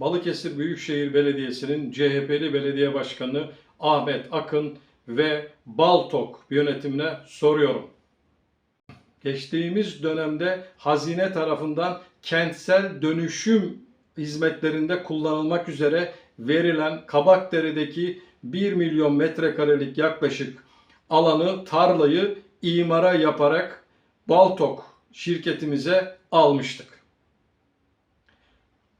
Balıkesir Büyükşehir Belediyesi'nin CHP'li belediye başkanı Ahmet Akın ve Baltok yönetimine soruyorum. Geçtiğimiz dönemde hazine tarafından kentsel dönüşüm hizmetlerinde kullanılmak üzere verilen Kabakdere'deki 1 milyon metrekarelik yaklaşık alanı, tarlayı imara yaparak Baltok şirketimize almıştık.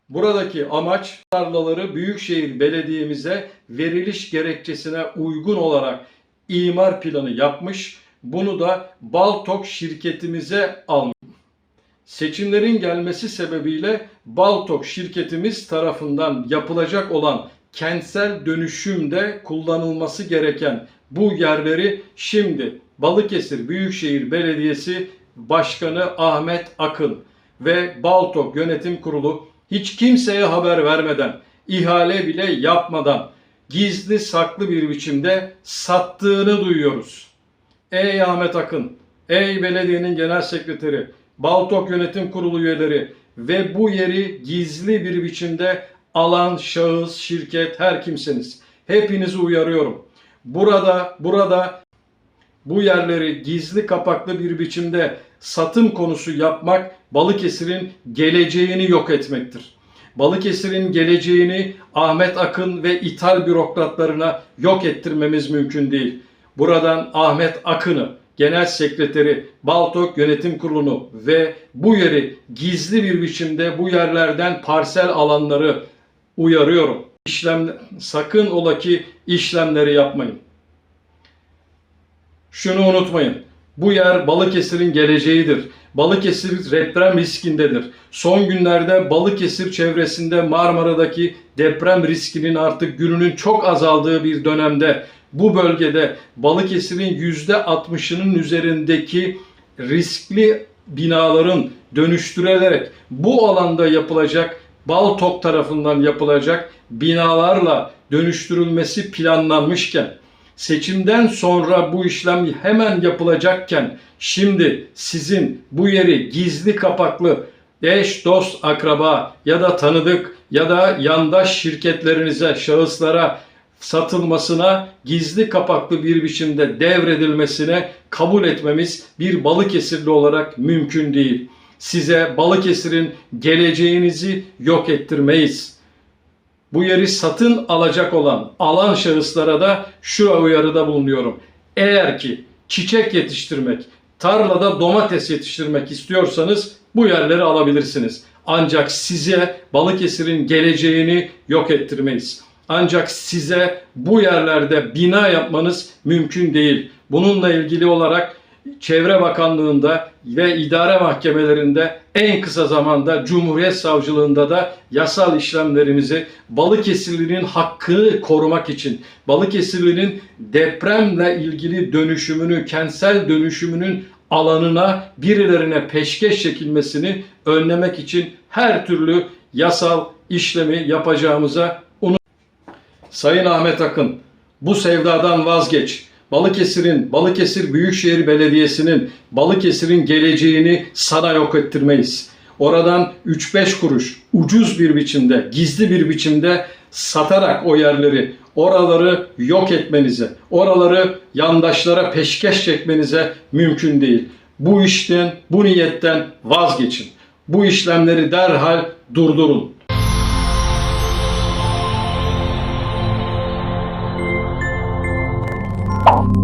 Buradaki amaç tarlaları Büyükşehir Belediye'mize veriliş gerekçesine uygun olarak imar planı yapmış. Bunu da Baltok şirketimize almış. Seçimlerin gelmesi sebebiyle Baltok şirketimiz tarafından yapılacak olan kentsel dönüşümde kullanılması gereken bu yerleri şimdi Balıkesir Büyükşehir Belediyesi Başkanı Ahmet Akın ve Baltok Yönetim Kurulu hiç kimseye haber vermeden, ihale bile yapmadan gizli saklı bir biçimde sattığını duyuyoruz. Ey Ahmet Akın, ey belediyenin genel sekreteri, Baltok Yönetim Kurulu üyeleri ve bu yeri gizli bir biçimde alan şahıs, şirket, her kimseniz hepinizi uyarıyorum. Burada burada bu yerleri gizli kapaklı bir biçimde satım konusu yapmak Balıkesir'in geleceğini yok etmektir. Balıkesir'in geleceğini Ahmet Akın ve ithal bürokratlarına yok ettirmemiz mümkün değil. Buradan Ahmet Akın'ı, Genel Sekreteri, Baltok Yönetim Kurulu'nu ve bu yeri gizli bir biçimde bu yerlerden parsel alanları uyarıyorum. İşlem, sakın ola ki işlemleri yapmayın. Şunu unutmayın. Bu yer Balıkesir'in geleceğidir. Balıkesir deprem riskindedir. Son günlerde Balıkesir çevresinde Marmara'daki deprem riskinin artık gününün çok azaldığı bir dönemde bu bölgede Balıkesir'in %60'ının üzerindeki riskli binaların dönüştürülerek bu alanda yapılacak Baltok tarafından yapılacak binalarla dönüştürülmesi planlanmışken seçimden sonra bu işlem hemen yapılacakken şimdi sizin bu yeri gizli kapaklı eş, dost, akraba ya da tanıdık ya da yandaş şirketlerinize, şahıslara satılmasına gizli kapaklı bir biçimde devredilmesine kabul etmemiz bir Balıkesirli olarak mümkün değil. Size Balıkesir'in geleceğinizi yok ettirmeyiz bu yeri satın alacak olan alan şahıslara da şu uyarıda bulunuyorum. Eğer ki çiçek yetiştirmek, tarlada domates yetiştirmek istiyorsanız bu yerleri alabilirsiniz. Ancak size Balıkesir'in geleceğini yok ettirmeyiz. Ancak size bu yerlerde bina yapmanız mümkün değil. Bununla ilgili olarak Çevre Bakanlığı'nda ve idare mahkemelerinde en kısa zamanda Cumhuriyet Savcılığında da yasal işlemlerimizi Balıkesirli'nin hakkını korumak için, Balıkesirli'nin depremle ilgili dönüşümünü, kentsel dönüşümünün alanına birilerine peşkeş çekilmesini önlemek için her türlü yasal işlemi yapacağımıza unut. Sayın Ahmet Akın, bu sevdadan vazgeç. Balıkesir'in, Balıkesir Büyükşehir Belediyesi'nin, Balıkesir'in geleceğini sana yok ettirmeyiz. Oradan 3-5 kuruş ucuz bir biçimde, gizli bir biçimde satarak o yerleri, oraları yok etmenize, oraları yandaşlara peşkeş çekmenize mümkün değil. Bu işten, bu niyetten vazgeçin. Bu işlemleri derhal durdurun. you